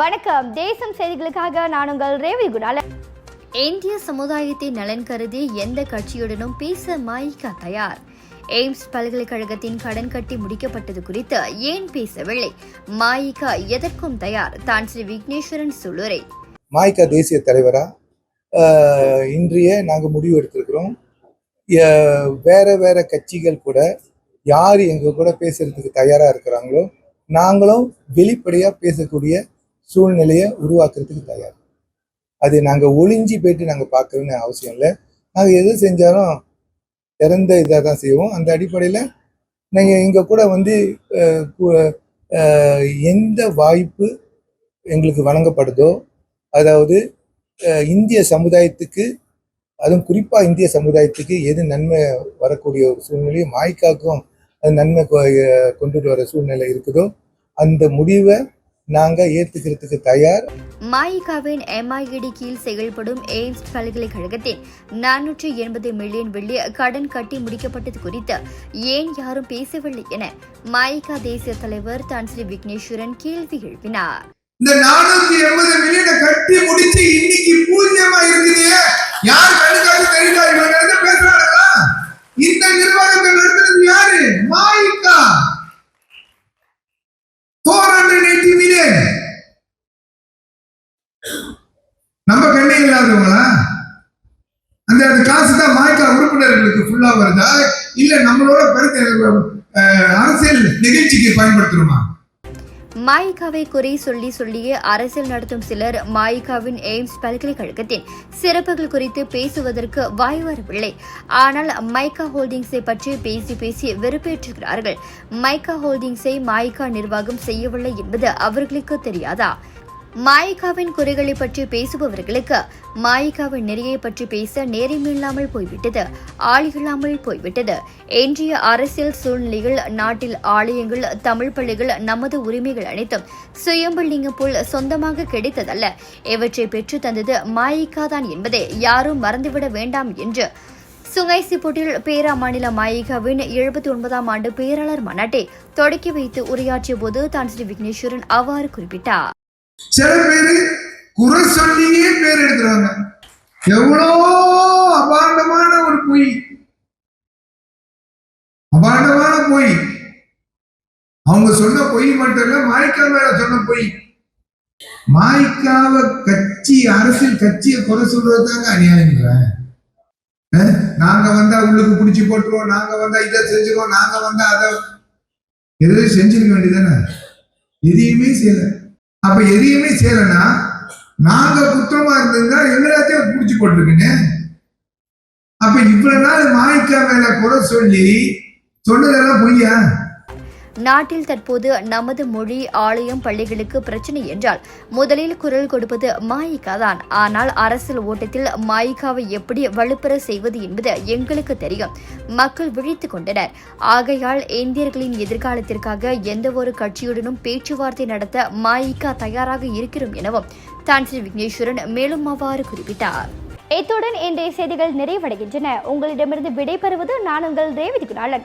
வணக்கம். தேசம் செய்திகளுக்காக நான் உங்கள் ரேவி குணால. இந்திய சமுதாயத்தின் நலன் கருதி எந்த கட்சியுடனும் பேச மாயிகா தயார். எய்ம்ஸ் பல்கலைக்கழகத்தின் கடன் கட்டி முடிக்கப்பட்டது குறித்து ஏன் பேசவில்லை? மாயிகா எதற்கும் தயார். தான் ஸ்ரீ விக்னேஸ்வரன் சொல்லுரை. மாய்கா தேசிய தலைவரா? இன்றைய நாங்கள் முடிவு எடுத்திருக்கிறோம். வேற வேற கட்சிகள் கூட யார் எங்க கூட பேசுறதுக்கு தயாரா இருக்கிறாங்களோ நாங்களும் வெளிப்படையா பேசக்கூடிய சூழ்நிலையை உருவாக்குறதுக்கு தயார். அது நாங்கள் ஒளிஞ்சி போயிட்டு நாங்கள் பார்க்கணும்னு அவசியம் இல்லை. நாங்கள் எது செஞ்சாலும் திறந்த இதாக தான் செய்வோம். அந்த அடிப்படையில் நீங்கள் இங்கே கூட வந்து எந்த வாய்ப்பு எங்களுக்கு வழங்கப்படுதோ அதாவது இந்திய சமுதாயத்துக்கு அதுவும் குறிப்பாக இந்திய சமுதாயத்துக்கு எது நன்மை வரக்கூடிய ஒரு சூழ்நிலையும் மாய்க்காக்கும் அது நன்மை கொ- கொண்டுட்டு வர சூழ்நிலை இருக்குதோ அந்த முடிவை நாங்கள் ஏற்றுக்கிறதுக்கு தயார். மாயிகாவின் எம்ஐஇடி கீழ் செயல்படும் எய்ம்ஸ் பல்கலைக்கழகத்தின் நானூற்றி எண்பது மில்லியன் வெள்ளி கடன் கட்டி முடிக்கப்பட்டது குறித்து ஏன் யாரும் பேசவில்லை என மாயிகா தேசிய தலைவர் தான் ஸ்ரீ விக்னேஸ்வரன் கேள்வி எழுப்பினார். இந்த நானூத்தி எண்பது மில்லியனை கட்டி முடிச்சு இன்னைக்கு பூஜ்யமா இருக்குது? யார் கண்ணுக்காக இருந்து பேசுறாங்களா? இந்த நிர்வாகத்தை இல்லாதவங்களா அந்த அந்த காசு தான் மாய்க்கா உறுப்பினர்களுக்கு ஃபுல்லா வருதா? இல்ல நம்மளோட பெருத்த அரசியல் நிகழ்ச்சிக்கு பயன்படுத்தணுமா? மாயிகாவை குறை சொல்லி சொல்லியே அரசியல் நடத்தும் சிலர் மாயிகாவின் எய்ம்ஸ் பல்கலைக்கழகத்தின் சிறப்புகள் குறித்து பேசுவதற்கு வாய் வரவில்லை ஆனால் மைக்கா ஹோல்டிங்ஸை பற்றி பேசி பேசி வெறுப்பேற்றுகிறார்கள் மைக்கா ஹோல்டிங்ஸை மாயிகா நிர்வாகம் செய்யவில்லை என்பது அவர்களுக்கு தெரியாதா? மாயிகாவின் குறைகளை பற்றி பேசுபவர்களுக்கு மாயிகாவின் நெறியை பற்றி பேச நேரமில்லாமல் போய்விட்டது ஆளில்லாமல் போய்விட்டது. இன்றைய அரசியல் சூழ்நிலையில் நாட்டில் ஆலயங்கள் தமிழ் பள்ளிகள் நமது உரிமைகள் அனைத்தும் சுயம்புலிங்கம் போல் சொந்தமாக கிடைத்ததல்ல. இவற்றை பெற்று தந்தது மாயிகா தான் என்பதை யாரும் மறந்துவிட வேண்டாம் என்று சுங்கைசிப்போட்டில் பேரா மாநில மாயிகாவின் எழுபத்தி ஒன்பதாம் ஆண்டு பேராளர் மாநாட்டை தொடக்கி வைத்து உரையாற்றிய போது தான் ஸ்ரீ விக்னேஸ்வரன் அவ்வாறு குறிப்பிட்டார். சில பேரு குறை சொல்லியே பேர் எடுக்கிறாங்க. எவ்வளோ அபாண்டமான ஒரு பொய். அபாண்டமான பொய். அவங்க சொன்ன பொய் மட்டும் இல்ல மாய்க்கா மேல சொன்ன பொய். மாய்க்காவ கட்சி அரசியல் கட்சியை குறை சொல்றதுதாங்க அநியாயங்கிறேன் நாங்க வந்தா உள்ளுக்கு பிடிச்சி போட்டுருவோம் நாங்க வந்தா இதை செஞ்சுருவோம் நாங்க வந்தா அதை எதுவும் செஞ்சிருக்க வேண்டியதானே எதையுமே செய்யலை. அப்ப எதையுமே செய்யலன்னா நாங்க குற்றமா இருந்திருந்தா எல்லாத்தையும் பிடிச்சி போட்டிருக்கீங்க அப்ப இவ்வளவு நாள் மாய்க்கா மேல குறை சொல்லி சொன்னதெல்லாம் பொய்யா? நாட்டில் தற்போது நமது மொழி ஆலயம் பள்ளிகளுக்கு பிரச்சனை என்றால் முதலில் குரல் கொடுப்பது மாயிகா தான் ஆனால் அரசியல் ஓட்டத்தில் மாயிகாவை எப்படி வலுப்பெற செய்வது என்பது எங்களுக்கு தெரியும். மக்கள் விழித்துக் கொண்டனர். ஆகையால் இந்தியர்களின் எதிர்காலத்திற்காக எந்த ஒரு கட்சியுடனும் பேச்சுவார்த்தை நடத்த மாயிகா தயாராக இருக்கிறோம் எனவும் தான் விக்னேஸ்வரன் மேலும் அவ்வாறு குறிப்பிட்டார். இத்துடன் இன்றைய செய்திகள் நிறைவடைகின்றன. உங்களிடமிருந்து விடைபெறுவது நான் உங்கள் ரேவதி குணாளன்.